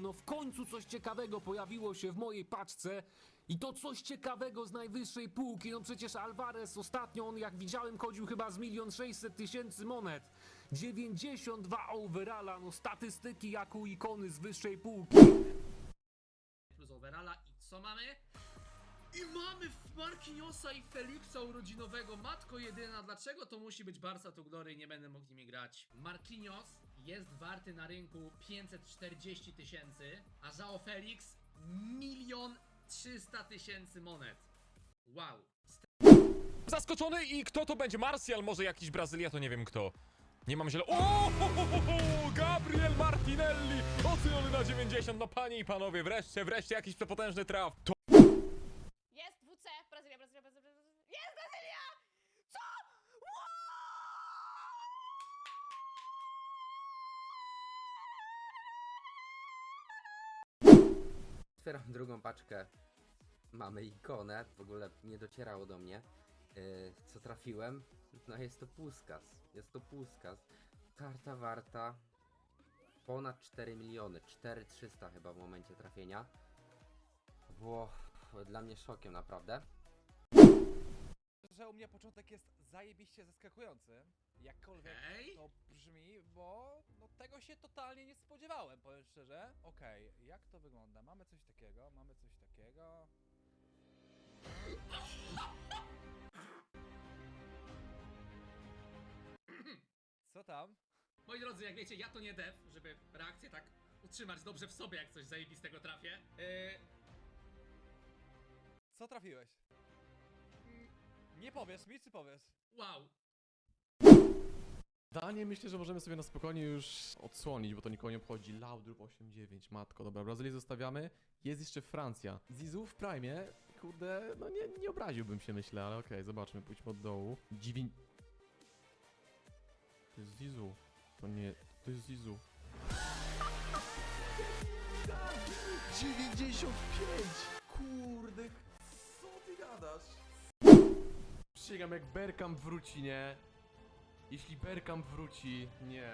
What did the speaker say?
no w końcu coś ciekawego pojawiło się w mojej paczce. I to coś ciekawego z najwyższej półki, no przecież Alvarez ostatnio, on jak widziałem, chodził chyba z milion sześćset tysięcy monet. 92 overalla, no statystyki jak u ikony z wyższej półki. plus overalla i co mamy? W Marquinhosa i Felixa urodzinowego, matko jedyna, dlaczego to musi być Barca to i nie będę mógł nimi grać? Marquinhos jest warty na rynku 540 tysięcy, a Joao Felix milion 300 tysięcy monet. Wow. Zaskoczony i kto to będzie? Martial, może jakiś Brazylia, to nie wiem kto. Nie mam zielo... O! Gabriel Martinelli! Oceniony na 90, no panie i panowie, wreszcie, wreszcie jakiś przepotężny traf. To Otwieram drugą paczkę. Mamy ikonę, w ogóle nie docierało do mnie. Yy, co trafiłem? No jest to Puskas. Jest to Puskas. Karta warta ponad 4 miliony. 4300 chyba w momencie trafienia. Było dla mnie szokiem naprawdę. że u mnie początek jest zajebiście zaskakujący. Jakkolwiek Okej. to tego się totalnie nie spodziewałem, powiem szczerze. Okej, jak to wygląda? Mamy coś takiego, mamy coś takiego. Co tam? Moi drodzy, jak wiecie, ja to nie dev, żeby reakcję tak utrzymać dobrze w sobie, jak coś zajebistego trafię. Yy, Co trafiłeś? Nie powiesz mi, czy powiesz? wow. Danie myślę, że możemy sobie na spokojnie już odsłonić, bo to nikogo nie obchodzi. Laudrup 8-9, matko, dobra, Brazylię zostawiamy. Jest jeszcze Francja. Zizou w prime, kurde, no nie, nie obraziłbym się myślę, ale okej, zobaczmy, pójdźmy od dołu. Dziewię... To jest Zizou. To nie, to jest Zizou. 95! Kurde, co ty gadasz? Przysięgam, jak Bergkamp wróci, nie? Jeśli Bergkamp wróci, nie.